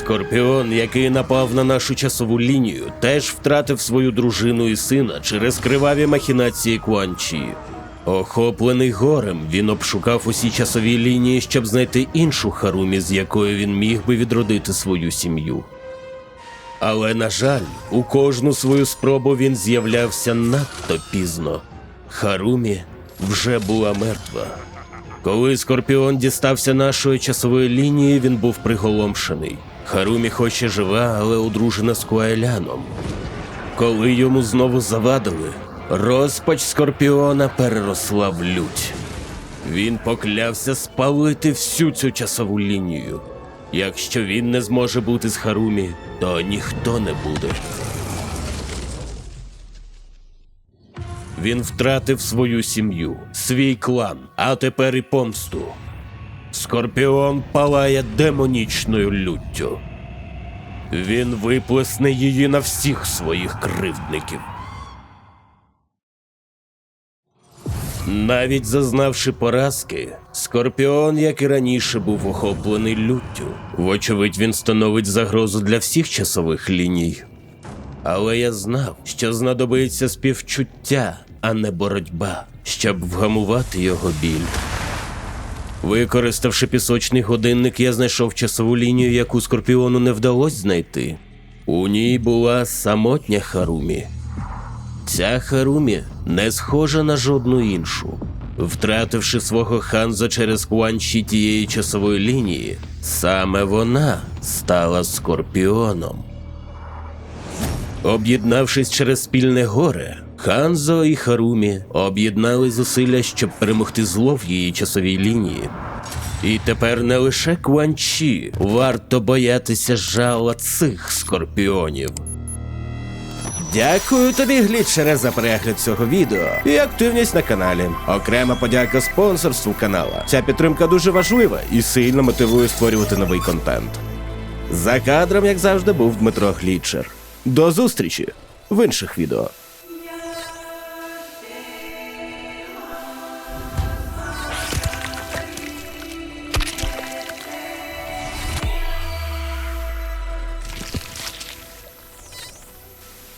Скорпіон, який напав на нашу часову лінію, теж втратив свою дружину і сина через криваві махінації Куанчі. Охоплений горем, він обшукав усі часові лінії, щоб знайти іншу Харумі, з якою він міг би відродити свою сім'ю. Але, на жаль, у кожну свою спробу він з'являвся надто пізно. Харумі вже була мертва. Коли Скорпіон дістався нашої часової лінії, він був приголомшений. Харумі хоч і жива, але одружена з Куайляном. Коли йому знову завадили, розпач Скорпіона переросла в лють. Він поклявся спалити всю цю часову лінію. Якщо він не зможе бути з Харумі, то ніхто не буде. Він втратив свою сім'ю, свій клан, а тепер і помсту. Скорпіон палає демонічною люттю. Він виплесне її на всіх своїх кривдників. Навіть зазнавши поразки, Скорпіон, як і раніше, був охоплений люттю. Вочевидь, він становить загрозу для всіх часових ліній. Але я знав, що знадобиться співчуття, а не боротьба, щоб вгамувати його біль. Використавши пісочний годинник, я знайшов часову лінію, яку скорпіону не вдалося знайти. У ній була самотня Харумі. Ця Харумі не схожа на жодну іншу. Втративши свого ханза через куанчі тієї часової лінії, саме вона стала скорпіоном. Об'єднавшись через спільне горе, Ханзо і Харумі об'єднали зусилля, щоб перемогти зло в її часовій лінії. І тепер не лише Куанчі варто боятися жала цих скорпіонів. Дякую тобі, глітчере, за перегляд цього відео і активність на каналі. Окрема подяка спонсорству канала. Ця підтримка дуже важлива і сильно мотивує створювати новий контент. За кадром, як завжди, був Дмитро Глітчер. До зустрічі в інших відео.